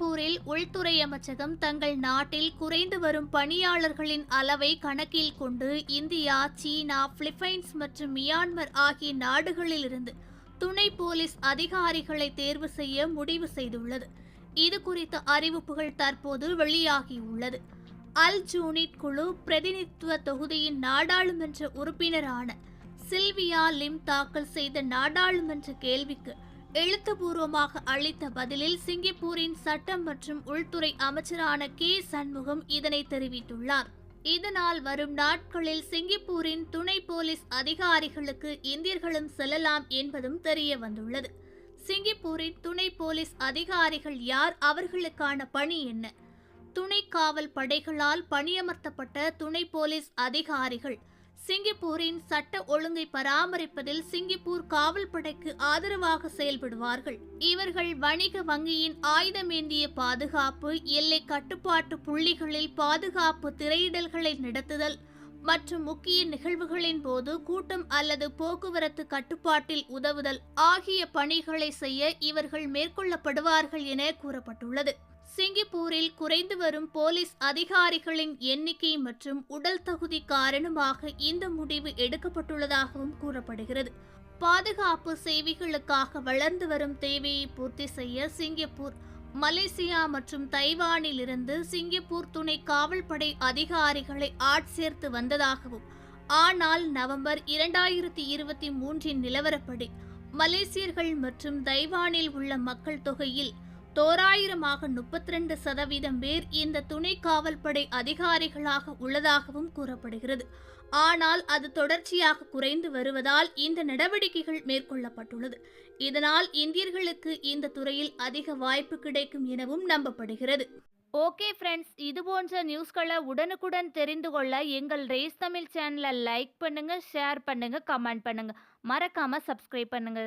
மணிப்பூரில் உள்துறை அமைச்சகம் தங்கள் நாட்டில் குறைந்து வரும் பணியாளர்களின் அளவை கணக்கில் கொண்டு இந்தியா சீனா பிலிப்பைன்ஸ் மற்றும் மியான்மர் ஆகிய நாடுகளிலிருந்து துணை போலீஸ் அதிகாரிகளை தேர்வு செய்ய முடிவு செய்துள்ளது. இது குறித்த அறிவிப்புகள் தற்போது வெளியாகியுள்ளது. அல் ஜூனிட் குழு பிரதிநிதித்துவ தொகுதியின் நாடாளுமன்ற உறுப்பினரான சில்வியா லிம் தாக்கல் செய்த நாடாளுமன்ற கேள்விக்கு எழுத்துப்பூர்வமாக அளித்த பதிலில் சிங்கப்பூரின் சட்டம் மற்றும் உள்துறை அமைச்சரான கே. சண்முகம் இதனை தெரிவித்துள்ளார். இதனால் வரும் நாட்களில் சிங்கப்பூரின் துணை போலீஸ் அதிகாரிகளுக்கு இந்தியர்களும் செல்லலாம் என்பதும் தெரிய வந்துள்ளது. சிங்கப்பூரின் துணை போலீஸ் அதிகாரிகள் யார்? அவர்களுக்கான பணி என்ன? துணை காவல் படைகளால் பணியமர்த்தப்பட்ட துணை போலீஸ் அதிகாரிகள் சிங்கப்பூரின் சட்ட ஒழுங்கை பராமரிப்பதில் சிங்கப்பூர் காவல்படைக்கு ஆதரவாக செயல்படுவார்கள். இவர்கள் வணிக வங்கியின் ஆயுதமேந்திய பாதுகாப்பு எல்லை கட்டுப்பாட்டு புள்ளிகளில் பாதுகாப்பு திரையிடல்களை நடத்துதல் மற்றும் முக்கிய நிகழ்வுகளின் போது கூட்டம் அல்லது போக்குவரத்து கட்டுப்பாட்டில் உதவுதல் ஆகிய பணிகளை செய்ய இவர்கள் மேற்கொள்ளப்படுவார்கள் என கூறப்பட்டுள்ளது. சிங்கப்பூரில் குறைந்து வரும் போலீஸ் அதிகாரிகளின் எண்ணிக்கை மற்றும் உடல் தகுதி காரணமாக இந்த முடிவு எடுக்கப்பட்டுள்ளதாகவும் கூறப்படுகிறது. பாதுகாப்பு சேவைகளுக்காக வளர்ந்து வரும் தேவையை பூர்த்தி செய்ய சிங்கப்பூர் மலேசியா மற்றும் தைவானில் இருந்து சிங்கப்பூர் துணை காவல்படை அதிகாரிகளை ஆட்சேர்த்து வந்ததாகவும் ஆனால் நவம்பர் இரண்டாயிரத்தி இருபத்தி மூன்றின் நிலவரப்படி மலேசியர்கள் மற்றும் தைவானில் உள்ள மக்கள் தொகையில் தோராயிரமாக முப்பத்தி ரெண்டு சதவீதம் பேர் இந்த துணை காவல்படை அதிகாரிகளாக உள்ளதாகவும் கூறப்படுகிறது. ஆனால் அது தொடர்ச்சியாக குறைந்து வருவதால் இந்த நடவடிக்கைகள் மேற்கொள்ளப்பட்டுள்ளது. இதனால் இந்தியர்களுக்கு இந்த துறையில் அதிக வாய்ப்பு கிடைக்கும் எனவும் நம்பப்படுகிறது. ஓகே ஃப்ரெண்ட்ஸ் இது போன்ற நியூஸ்களை உடனுக்குடன் தெரிந்து கொள்ள எங்கள் ரேஸ் தமிழ் சேனலை லைக் பண்ணுங்க ஷேர் பண்ணுங்க கமெண்ட் பண்ணுங்க. மறக்காம சப்ஸ்கிரைப் பண்ணுங்க.